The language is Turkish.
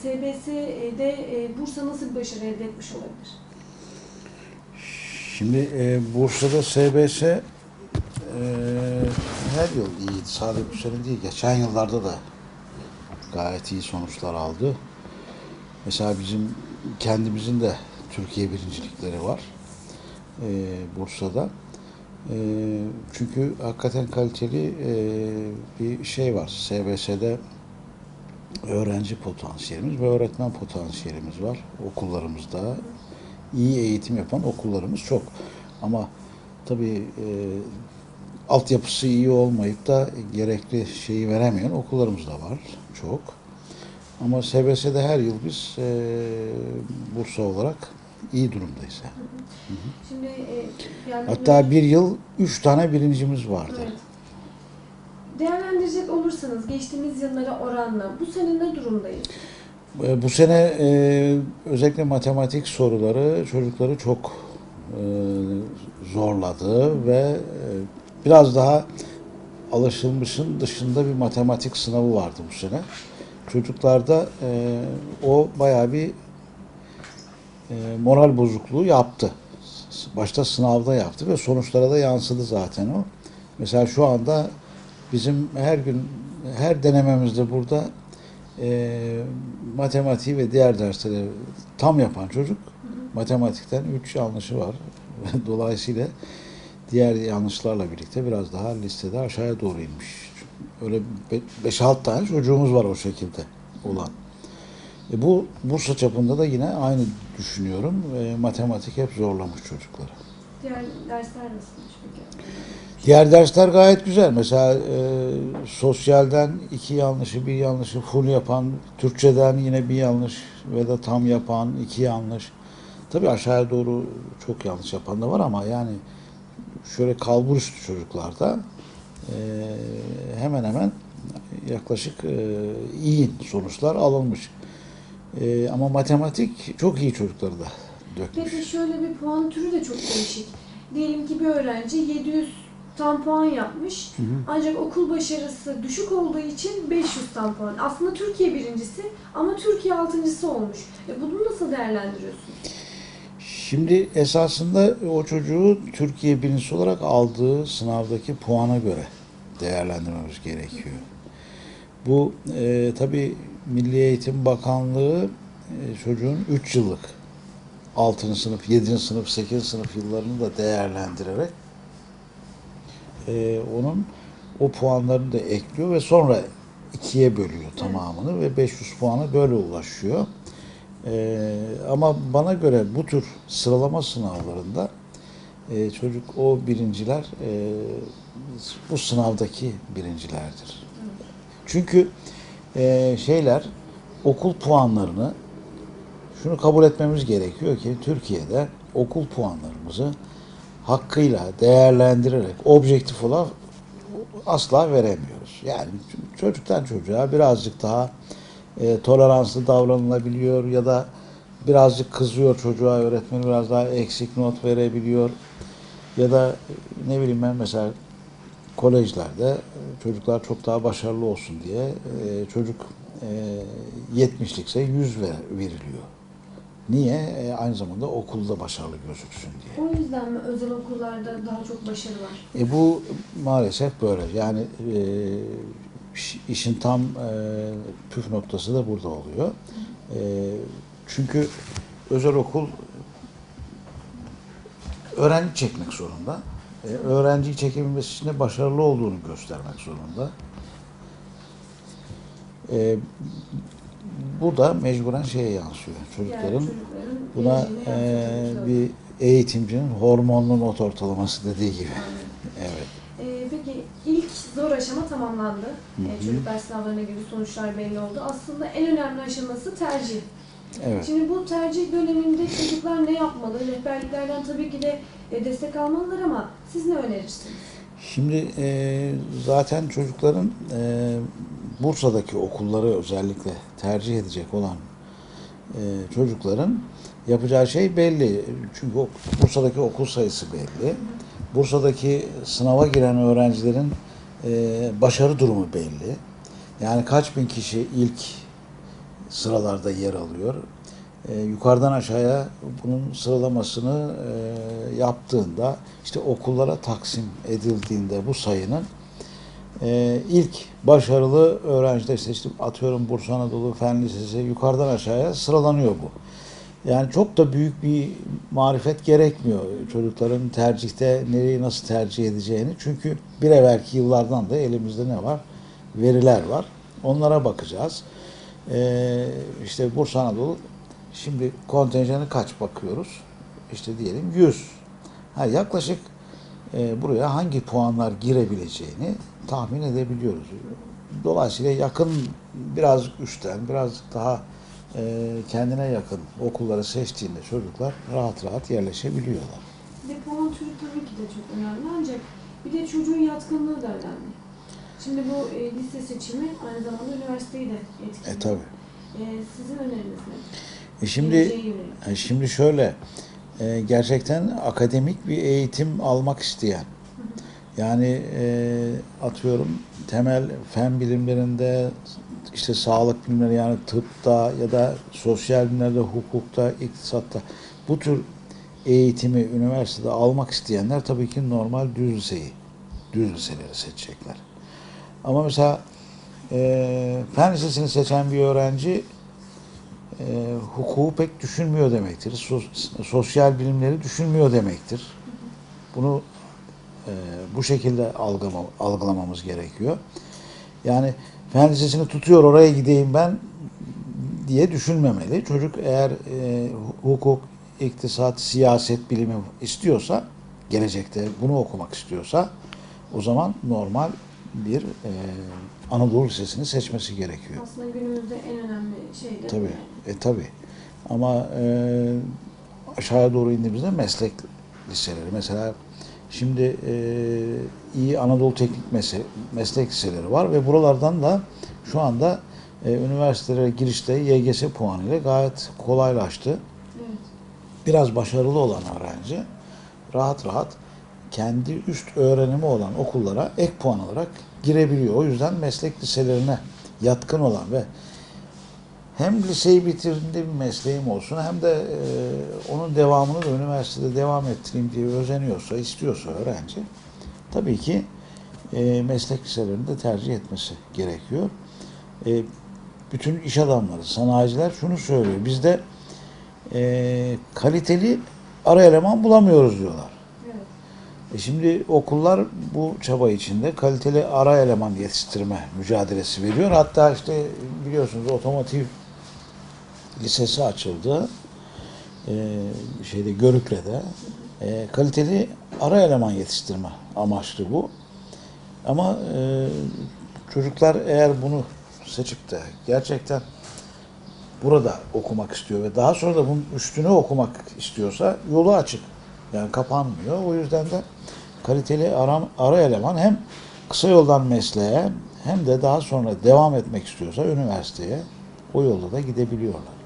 SBS'de e, Bursa nasıl bir başarı elde etmiş olabilir? Şimdi e, Bursa'da SBS e, her yıl iyiydi. Sadece bu sene değil. Geçen yıllarda da gayet iyi sonuçlar aldı. Mesela bizim kendimizin de Türkiye birincilikleri var. E, Bursa'da. E, çünkü hakikaten kaliteli e, bir şey var. SBS'de öğrenci potansiyelimiz ve öğretmen potansiyelimiz var okullarımızda. iyi eğitim yapan okullarımız çok. Ama tabii e, altyapısı iyi olmayıp da gerekli şeyi veremeyen okullarımız da var çok. Ama SBS'de her yıl biz e, Bursa olarak iyi durumdayız. yani. Şimdi e, yani Hatta bir yıl üç tane birincimiz vardı. Evet. Değerlendirecek olursanız geçtiğimiz yıllara oranla bu sene ne durumdayız? E, Bu sene e, özellikle matematik soruları çocukları çok e, zorladı ve e, biraz daha alışılmışın dışında bir matematik sınavı vardı bu sene. Çocuklarda e, o bayağı bir e, moral bozukluğu yaptı. Başta sınavda yaptı ve sonuçlara da yansıdı zaten o. Mesela şu anda bizim her gün her denememizde burada e, matematiği ve diğer dersleri tam yapan çocuk matematikten 3 yanlışı var. Dolayısıyla diğer yanlışlarla birlikte biraz daha listede aşağıya doğru inmiş. Öyle 5-6 tane çocuğumuz var o şekilde olan. E bu Bursa çapında da yine aynı düşünüyorum. E, matematik hep zorlamış çocukları. Diğer dersler nasılmış peki? Diğer dersler gayet güzel. Mesela e, sosyalden iki yanlışı, bir yanlışı full yapan, Türkçeden yine bir yanlış ve de tam yapan, iki yanlış. Tabii aşağıya doğru çok yanlış yapan da var ama yani şöyle kalburüstü çocuklarda e, hemen hemen yaklaşık e, iyi sonuçlar alınmış. E, ama matematik çok iyi çocukları da dökmüş. Peki şöyle bir puan türü de çok değişik. Diyelim ki bir öğrenci 700 tam puan yapmış. Ancak okul başarısı düşük olduğu için 500 tam puan. Aslında Türkiye birincisi ama Türkiye altıncısı olmuş. E bunu nasıl değerlendiriyorsun? Şimdi esasında o çocuğu Türkiye birincisi olarak aldığı sınavdaki puana göre değerlendirmemiz gerekiyor. Bu e, tabii Milli Eğitim Bakanlığı e, çocuğun 3 yıllık 6. sınıf, 7. sınıf, 8. sınıf yıllarını da değerlendirerek e, onun o puanlarını da ekliyor ve sonra ikiye bölüyor tamamını ve 500 puana böyle ulaşıyor. Ee, ama bana göre bu tür sıralama sınavlarında e, çocuk o birinciler e, bu sınavdaki birincilerdir. Çünkü e, şeyler okul puanlarını şunu kabul etmemiz gerekiyor ki Türkiye'de okul puanlarımızı hakkıyla değerlendirerek objektif olarak asla veremiyoruz. Yani çocuktan çocuğa birazcık daha e, toleranslı davranılabiliyor ya da birazcık kızıyor çocuğa öğretmen biraz daha eksik not verebiliyor ya da ne bileyim ben mesela kolejlerde çocuklar çok daha başarılı olsun diye e, çocuk e, 70'likse 100 ver, veriliyor. Niye? E, aynı zamanda okulda başarılı gözüksün diye. O yüzden mi özel okullarda daha çok başarı var? E bu maalesef böyle. Yani e, iş- işin tam e, püf noktası da burada oluyor. E, çünkü özel okul öğrenci çekmek zorunda. E, öğrenciyi çekebilmesi için de başarılı olduğunu göstermek zorunda. E, bu da mecburen şeye yansıyor. Çocukların Yani buna e, bir eğitimcinin hormonlu not ortalaması dediği gibi. Evet. Peki ilk zor aşama tamamlandı. Hı hı. çocuklar sınavlarına girdi, sonuçlar belli oldu. Aslında en önemli aşaması tercih. Evet. Şimdi bu tercih döneminde çocuklar ne yapmalı? Rehberliklerden tabii ki de e, destek almalılar ama siz ne önerirsiniz? Şimdi e, zaten çocukların e, Bursa'daki okulları özellikle tercih edecek olan e, çocukların yapacağı şey belli. Çünkü Bursa'daki okul sayısı belli. Bursa'daki sınava giren öğrencilerin e, başarı durumu belli. Yani kaç bin kişi ilk sıralarda yer alıyor. E, yukarıdan aşağıya bunun sıralamasını e, yaptığında işte okullara taksim edildiğinde bu sayının e, ilk başarılı öğrenciler işte atıyorum Bursa Anadolu Fen Lisesi yukarıdan aşağıya sıralanıyor bu. Yani çok da büyük bir marifet gerekmiyor çocukların tercihte nereyi nasıl tercih edeceğini. Çünkü bir evvelki yıllardan da elimizde ne var? Veriler var. Onlara bakacağız. Ee, işte Bursa Anadolu şimdi kontenjanı kaç bakıyoruz? İşte diyelim 100. Ha, yaklaşık e, buraya hangi puanlar girebileceğini tahmin edebiliyoruz. Dolayısıyla yakın biraz üstten, biraz daha e, kendine yakın okulları seçtiğinde çocuklar rahat rahat yerleşebiliyorlar. Bir de puan türü tabii ki de çok önemli ancak bir de çocuğun yatkınlığı da önemli. Şimdi bu e, lise seçimi aynı zamanda üniversiteyi de etkiliyor. E tabi. E, sizin öneriniz ne? E şimdi e, şimdi şöyle e, gerçekten akademik bir eğitim almak isteyen yani e, atıyorum temel fen bilimlerinde işte sağlık bilimleri yani tıpta ya da sosyal bilimlerde, hukukta, iktisatta bu tür eğitimi üniversitede almak isteyenler tabii ki normal düz liseyi, düz liseleri seçecekler. Ama mesela e, fen lisesini seçen bir öğrenci e, hukuku pek düşünmüyor demektir. Sos- sosyal bilimleri düşünmüyor demektir. Bunu bu şekilde algılama, algılamamız gerekiyor. Yani fen lisesini tutuyor oraya gideyim ben diye düşünmemeli. Çocuk eğer e, hukuk, iktisat, siyaset bilimi istiyorsa, gelecekte bunu okumak istiyorsa o zaman normal bir e, Anadolu Lisesi'ni seçmesi gerekiyor. Aslında günümüzde en önemli şey de bu Tabii, yani. e tabii. Ama e, aşağıya doğru indiğimizde meslek liseleri. Mesela şimdi e, iyi Anadolu Teknik Mese- Meslek Liseleri var ve buralardan da şu anda e, üniversitelere girişte YGS puanıyla gayet kolaylaştı. Evet. Biraz başarılı olan öğrenci rahat rahat kendi üst öğrenimi olan okullara ek puan olarak girebiliyor. O yüzden meslek liselerine yatkın olan ve hem liseyi bitirdiğinde bir mesleğim olsun hem de e, onun devamını da üniversitede devam ettireyim diye özeniyorsa, istiyorsa öğrenci tabii ki e, meslek liselerini de tercih etmesi gerekiyor. E, bütün iş adamları, sanayiciler şunu söylüyor. Bizde e, kaliteli ara eleman bulamıyoruz diyorlar. E şimdi okullar bu çaba içinde kaliteli ara eleman yetiştirme mücadelesi veriyor. Hatta işte biliyorsunuz otomotiv lisesi açıldı. E, şeyde Görükle'de. E, kaliteli ara eleman yetiştirme amaçlı bu. Ama e, çocuklar eğer bunu seçip de gerçekten burada okumak istiyor ve daha sonra da bunun üstüne okumak istiyorsa yolu açık. Yani kapanmıyor. O yüzden de kaliteli ara, ara eleman hem kısa yoldan mesleğe hem de daha sonra devam etmek istiyorsa üniversiteye o yolda da gidebiliyorlar.